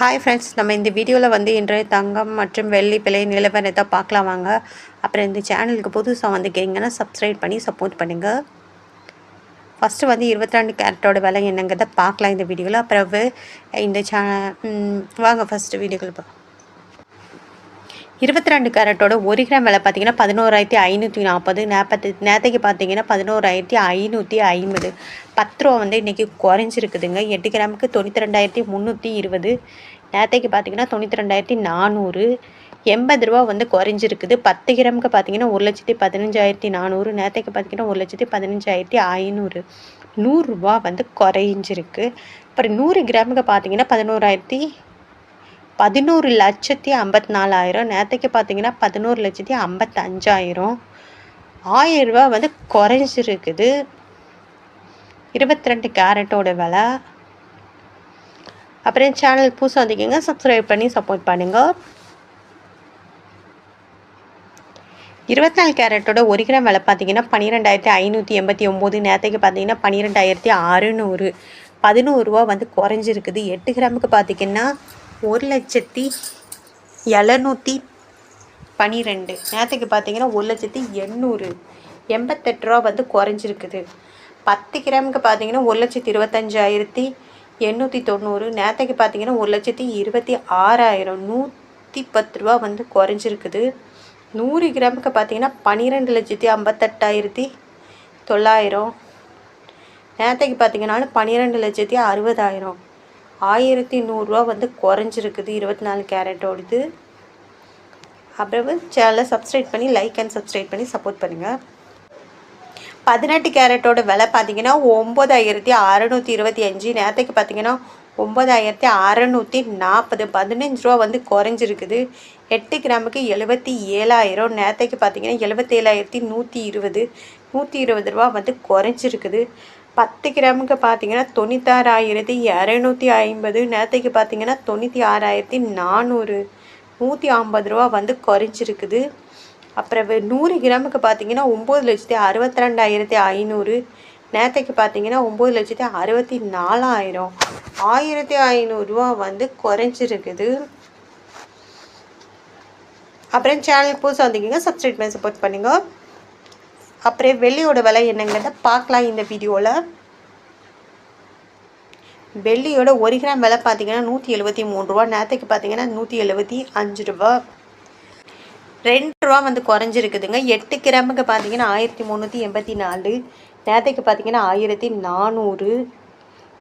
Hi friends நம்ம இந்த வீடியோவில் வந்து இன்றைய தங்கம் மற்றும் வெள்ளி பிழை நிலவரத்தை பார்க்கலாம் வாங்க. அப்புறம் இந்த சேனலுக்கு புதுசாக வந்துக்கிறீங்கன்னா சப்ஸ்கிரைப் பண்ணி சப்போர்ட் பண்ணுங்கள் ஃபஸ்ட்டு வந்து இருபத்தி ரெண்டு கேரட்டோட விலை என்னங்கிறத பார்க்கலாம் இந்த வீடியோவில் அப்புறம் இந்த சே வாங்க ஃபஸ்ட்டு வீடியோக்குள்ள இருபத்தி ரெண்டு கேரட்டோட ஒரு கிராம் விலை பார்த்தீங்கன்னா பதினோராயிரத்தி ஐநூற்றி நாற்பது. நாற்பத்தி நேற்றுக்கு பார்த்தீங்கன்னா பதினோராயிரத்தி ஐநூற்றி ஐம்பது. பத்து ரூபா வந்து இன்றைக்கி குறைஞ்சிருக்குதுங்க. எட்டு கிராமுக்கு தொண்ணூற்றி ரெண்டாயிரத்தி முந்நூற்றி இருபது. நேற்றுக்கு பார்த்தீங்கன்னா தொண்ணூற்றி ரெண்டாயிரத்தி நானூறு. எண்பது ரூபா வந்து குறைஞ்சிருக்குது. பத்து கிராமுக்கு பார்த்தீங்கன்னா ஒரு லட்சத்தி பதினஞ்சாயிரத்தி நானூறு. நேற்றுக்கு பார்த்தீங்கன்னா ஒரு லட்சத்தி பதினஞ்சாயிரத்தி ஐநூறு. நூறுரூவா வந்து குறைஞ்சிருக்கு. அப்புறம் நூறு கிராமுக்கு பார்த்தீங்கன்னா பதினோராயிரத்தி பதினோரு லட்சத்தி ஐம்பத்தி நாலாயிரம் நேற்றுக்கு பார்த்தீங்கன்னா பதினோரு லட்சத்தி ஐம்பத்தஞ்சாயிரம். ஆயிரரூபா வந்து குறைஞ்சிருக்குது. இருபத்தி ரெண்டு கேரட்டோட விலை. அப்புறம் சேனல் புதுசாக வந்திக்கிங்க சப்ஸ்கிரைப் பண்ணி சப்போர்ட் பண்ணுங்கள் இருபத்தி நாலு கேரட்டோட ஒரு கிராம் விலை பார்த்தீங்கன்னா பன்னிரெண்டாயிரத்தி ஐநூற்றி எண்பத்தி ஒம்பது. நேரத்துக்கு பார்த்தீங்கன்னா பன்னிரெண்டாயிரத்தி அறுநூறு. பதினோருவா வந்து குறைஞ்சிருக்குது. எட்டு கிராமுக்கு பார்த்தீங்கன்னா ஒரு லட்சத்தி எழுநூற்றி பனிரெண்டு. நேற்றுக்கு பார்த்தீங்கன்னா ஒரு லட்சத்தி எண்ணூறு. எண்பத்தெட்டு ரூபா வந்து குறைஞ்சிருக்குது. பத்து கிராமுக்கு பார்த்தீங்கன்னா ஒரு லட்சத்தி இருபத்தஞ்சாயிரத்தி எண்ணூற்றி தொண்ணூறு. நேற்றுக்கு பார்த்தீங்கன்னா ஒரு லட்சத்தி இருபத்தி ஆறாயிரம். நூற்றி பத்து ரூபா வந்து குறைஞ்சிருக்குது. நூறு கிராமுக்கு பார்த்தீங்கன்னா பன்னிரெண்டு லட்சத்தி ஐம்பத்தெட்டாயிரத்தி தொள்ளாயிரம். நேற்றுக்கு பார்த்தீங்கன்னாலும் பன்னிரெண்டு லட்சத்தி அறுபதாயிரம். ஆயிரத்தி நூறுரூவா வந்து குறைஞ்சிருக்குது. இருபத்தி நாலு கேரட்டோடது அப்புறம் சேனலை சப்ஸ்கிரைப் பண்ணி லைக் அண்ட் சப்ஸ்கிரைப் பண்ணி சப்போர்ட் பண்ணுங்கள் பதினெட்டு கேரட்டோட விலை பார்த்தீங்கன்னா ஒம்பதாயிரத்தி அறநூற்றி இருபத்தி அஞ்சு. நேரத்துக்கு பார்த்தீங்கன்னா ஒம்பதாயிரத்தி அறநூற்றி நாற்பது. பதினஞ்சு ரூபா வந்து குறைஞ்சிருக்குது. எட்டு கிராமுக்கு எழுபத்தி ஏழாயிரம். நேரத்துக்கு பார்த்தீங்கன்னா எழுபத்தேழாயிரத்தி நூற்றி இருபது. நூற்றி இருபது ரூபா வந்து குறைஞ்சிருக்குது. பத்து கிராமுக்கு பார்த்தீங்கன்னா தொண்ணூத்தாறாயிரத்தி இரநூத்தி ஐம்பது நேரத்துக்கு பார்த்தீங்கன்னா தொண்ணூற்றி ஆறாயிரத்தி நானூறு நூற்றி ஐம்பது ரூபா வந்து குறைஞ்சிருக்குது. அப்புறம் நூறு கிராமுக்கு பார்த்தீங்கன்னா ஒம்பது லட்சத்தி அறுபத்தி ரெண்டாயிரத்தி ஐநூறு நேரத்துக்கு பார்த்தீங்கன்னா ஒம்பது லட்சத்தி அறுபத்தி நாலாயிரம். ஆயிரத்தி ஐநூறுரூவா வந்து குறைஞ்சிருக்குது. அப்புறம் சேனலுக்கு புதுசாக வந்தீங்கன்னா சப்ஸ்கிரைப் பண்ணி சப்போர்ட் பண்ணுங்கள் அப்புறம் வெள்ளியோட விலை என்னங்கிறத பார்க்கலாம் இந்த வீடியோவில் வெள்ளியோட ஒரு கிராம் விலை பார்த்தீங்கன்னா நூற்றி எழுபத்தி மூணு ரூபா நேரத்துக்கு பார்த்தீங்கன்னா நூற்றி எழுபத்தி அஞ்சு ரூபா. ரெண்டு ரூபா வந்து குறைஞ்சிருக்குதுங்க. எட்டு கிராமுக்கு பார்த்தீங்கன்னா ஆயிரத்தி முந்நூற்றி எண்பத்தி நாலு நேரத்துக்கு பார்த்தீங்கன்னா ஆயிரத்தி நானூறு